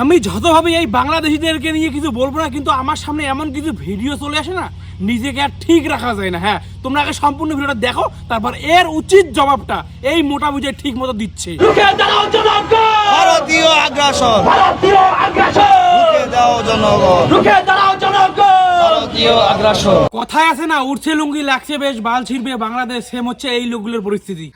আমি যতভাবে এই বাংলাদেশিদেরকে নিয়ে কিছু বলব না কিন্তু আমার সামনে এমন কিছু ভিডিও চলে আসে না নিজেকে আর ঠিক রাখা যায় না। হ্যাঁ তোমরা আগে সম্পূর্ণ ভিডিওটা দেখো তারপর এর উচিত জবাবটা এই মোটা বুঝে ঠিক মতো দিচ্ছে। রুখে দাঁড়াও জনগণ! ভারতীয় আগ্রাসন। ভারতীয় আগ্রাসন! রুখে দাও জনগণ। রুখে দাঁড়াও জনগণ! কথায় আছে না উঠছে লুঙ্গি লাগছে বেশ বাল ছিড়বে বাংলাদেশ সেম হচ্ছে এই লোকগুলোর পরিস্থিতি।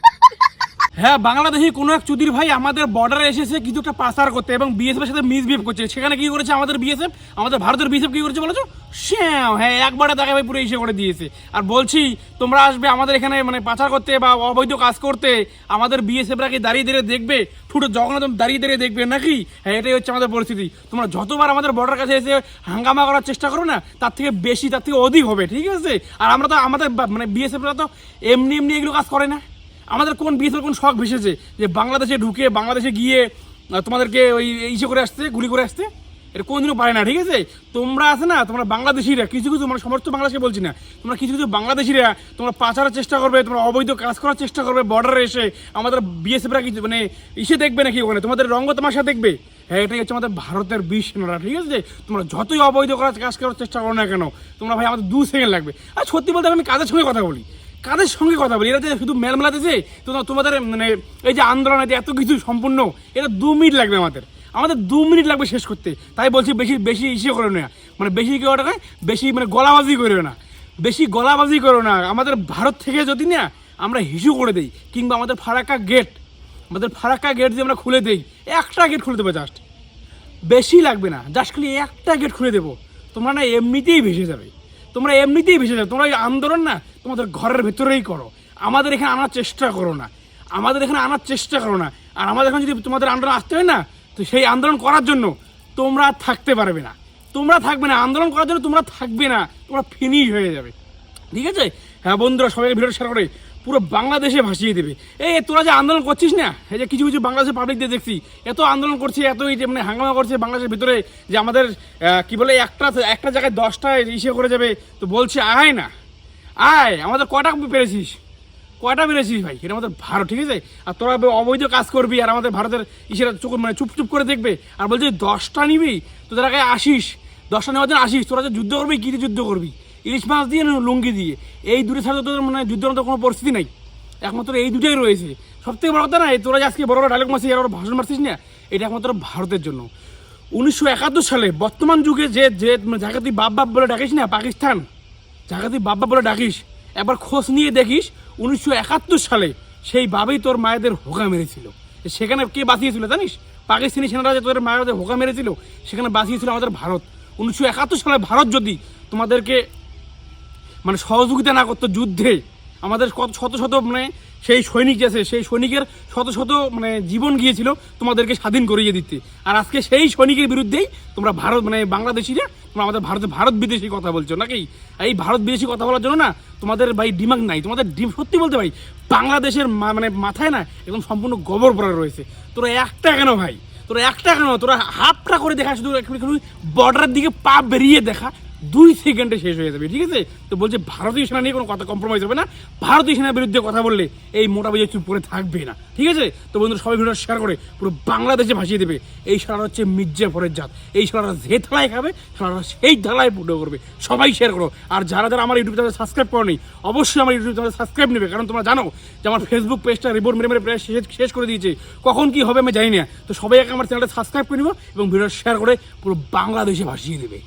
হ্যাঁ বাংলাদেশি কোনো এক চুদির ভাই আমাদের বর্ডারে এসেছে কিছু একটা পাচার করতে এবং বিএসএফ এর সাথে মিসবিহেভ করছে। সেখানে কি করেছে আমাদের বিএসএফ আমাদের ভারতের বিএসএফ কি করেছে বলেছ? শ্যাও হ্যাঁ একবারে তাকে ভাই পুরো ইসে করে দিয়েছে। আর বলছি, তোমরা আসবে আমাদের এখানে মানে পাচার করতে বা অবৈধ কাজ করতে, আমাদের বিএসএফরা কি দাঁড়িয়ে দাঁড়িয়ে দেখবে? ঠুটো যখন দাঁড়িয়ে দাঁড়িয়ে দেখবে নাকি? হ্যাঁ এটাই হচ্ছে আমাদের পরিস্থিতি। তোমরা যতবার আমাদের বর্ডার কাছে এসে হাঙ্গামা করার চেষ্টা করো না, তার থেকে বেশি, তার থেকে অধিক হবে, ঠিক আছে? আর আমরা তো আমাদের মানে বিএসএফরা তো এমনি এমনি এগুলো কাজ করে না। আমাদের কোন বিএসএফ কোন শখ ভেসেছে? যে বাংলাদেশে ঢুকে, বাংলাদেশে গিয়ে তোমাদেরকে ওই ইসে করে আসতে, গুলি করে আসতে? এটা কোনদিনও পারে না, ঠিক আছে? তোমরা আছে না, তোমরা বাংলাদেশিরা, কিছু কিছু মানে সমস্ত বাংলাদেশে বলছি না, তোমরা কিছু কিছু বাংলাদেশিরা তোমরা পাচারের চেষ্টা করবে, তোমরা অবৈধ কাজ করার চেষ্টা করবে বর্ডারে এসে, আমাদের বিএসএফরা কিছু মানে ইসে দেখবে নাকি ওখানে? তোমাদের রঙ্গ তামাশা দেখবে? হ্যাঁ এটাই হচ্ছে আমাদের ভারতের বিষ সেনারা, ঠিক আছে? তোমরা যতই অবৈধ করার কাজ করার চেষ্টা করো না কেন, তোমরা ভাই আমাদের দু সেকেন্ড লাগবে। আর সত্যি বলতে আমি কাজের সঙ্গে কথা বলি। কাদের সঙ্গে কথা বলি? এরা যে শুধু মেল মেলাতেছে, তো তোমাদের মানে এই যে আন্দোলন আছে, এত কিছু সম্পূর্ণ, এটা দু মিনিট লাগবে আমাদের। আমাদের দু মিনিট লাগবে শেষ করতে। তাই বলছি বেশি বেশি ইসে করো না। মানে বেশি কি ওটা বেশি মানে গলাবাজি করো না। বেশি গলাবাজি করো না। আমাদের ভারত থেকে যদি না, আমরা হিসু করে দেই, কিংবা আমাদের ফারাক্কা গেট আমাদের ফারাক্কা গেট যদি আমরা খুলে দেই, একটা গেট খুলে দেবো জাস্ট বেশি লাগবে না। জাস্ট খালি একটা গেট খুলে দেবো। তোমরা না এমনিতেই ভেসে যাবে। তোমরা এমনিতেই ভেসে যাবে তোমরা আন্দোলন না তোমাদের ঘরের ভেতরেই করো। আমাদের এখানে আনার চেষ্টা করো না। আমাদের এখানে আনার চেষ্টা করো না। আর আমাদের এখানে যদি তোমাদের আন্দোলন আসতে হয় না, তো সেই আন্দোলন করার জন্য তোমরা থাকতে পারবে না। তোমরা থাকবে না। আন্দোলন করার জন্য তোমরা থাকবে না। তোমরা ফিনিশ হয়ে যাবে। ঠিক আছে? হ্যাঁ বন্ধুরা সবাই ভিডিও শেয়ার করে পুরো বাংলাদেশে ভাসিয়ে দেবে। এই তোরা যে আন্দোলন করছিস না? এই যে কিছু কিছু বাংলাদেশের পাবলিক দিয়ে দেখছি, এত আন্দোলন করছে, এত এই যে মানে হাঙ্গামা করছে বাংলাদেশের ভিতরে যে আমাদের কি বলে, একটা একটা জায়গায় দশটা ইসে করে যাবে, তো বলছে আয় না। আয়, আমাদের কটা পেরেছিস? কয়টা পেরেছিস ভাই? এটা আমাদের ভারত, ঠিক আছে? আর তোরা অবৈধ কাজ করবি, আর আমাদের ভারতের ইসেরা চোখ মানে চুপ চুপ করে দেখবে। আর বলছে দশটা নিবি তোদের আগে আসিস। দশটা নেওয়ার জন্য আসিস, তোরা যে যুদ্ধ করবি, কী যুদ্ধ করবি? ইলিশ মাছ দিয়ে লুঙ্গি দিয়ে। এই দুটো ছাড়া তোদের মানে যুদ্ধের মতো কোনো পরিস্থিতি নাই। একমাত্র এই দুটোই রয়েছে। সব থেকে বড় কথা না তোরা আজকে বড় বড় ডায়লগ মারছিস আর ভাষণ মারছিস না, এটা একমাত্র ভারতের জন্য। উনিশশো একাত্তর সালে বর্তমান যুগে যে যে মানে যাকে তুই বাপ বাপ বলে ডাকিস না, পাকিস্তান যাকে তুই বাপ বাপ বলে ডাকিস একবার খোঁজ নিয়ে দেখিস, উনিশশো একাত্তর সালে সেই বাবাই তোর মায়েদের হোকা মেরেছিল। সেখানে কে বাঁচিয়েছিল জানিস? পাকিস্তানি সেনারা যে তোদের মায়েদের হোকা মেরেছিল, সেখানে বাঁচিয়েছিল আমাদের ভারত। উনিশশো একাত্তর সালে ভারত যদি তোমাদেরকে মানে সহযোগিতা না করতো যুদ্ধে। আমাদের কত শত শত মানে সেই সৈনিক যে আছে, সেই সৈনিকের শত শত মানে জীবন গিয়েছিল তোমাদেরকে স্বাধীন করিয়ে দিতে। আর আজকে সেই সৈনিকের বিরুদ্ধেই তোমরা ভারত মানে বাংলাদেশিরা, তোমরা আমাদের ভারতে ভারত বিদেশি কথা বলছো নাকি? এই ভারত বিদেশি কথা বলার জন্য না তোমাদের ভাই ডিমাগ নাই। তোমাদের ডিম সত্যি বলতে ভাই, বাংলাদেশের মানে মাথায় না একদম সম্পূর্ণ গোবর পড়া রয়েছে। তোরা একটা কেন ভাই? তোরা একটা কেন? তোরা হাফটা করে দেখা শুধু বর্ডারের দিকে পা বেরিয়ে দেখা। দুই সেকেন্ডে শেষ হয়ে যাবে, ঠিক আছে? তো বলছে, ভারতীয় সেনা নিয়ে কোনো কথা কম্প্রোমাইজ হবে না। ভারতীয় সেনার বিরুদ্ধে কথা বললে এই মোটা বুঝে চুপ করে থাকবে না, ঠিক আছে? তো বন্ধুরা, সবাই ভিডিও শেয়ার করে পুরো বাংলাদেশে ভাসিয়ে দেবে। এই সারা হচ্ছে মির্জাফরের জাত। এই সারা যে থালায় খাবে সারা সেই থালায় পুজো করবে। সবাই শেয়ার করো। আর যারা যারা আমার ইউটিউব চ্যানেল সাবস্ক্রাইব করনি, অবশ্যই আমার ইউটিউব চ্যানেল সাবস্ক্রাইব নেবে। কারণ তোমরা জানো যে আমার ফেসবুক পেজটা রিপোর্ট মেরে মেরে প্রায় শেষ শেষ করে দিয়েছে। কখন কি হবে আমি জানি না। তো সবাই আগে আমার চ্যানেলটা সাবস্ক্রাইব করে নিব এবং ভিডিও শেয়ার করে পুরো বাংলাদেশে ভাসিয়ে দেবে।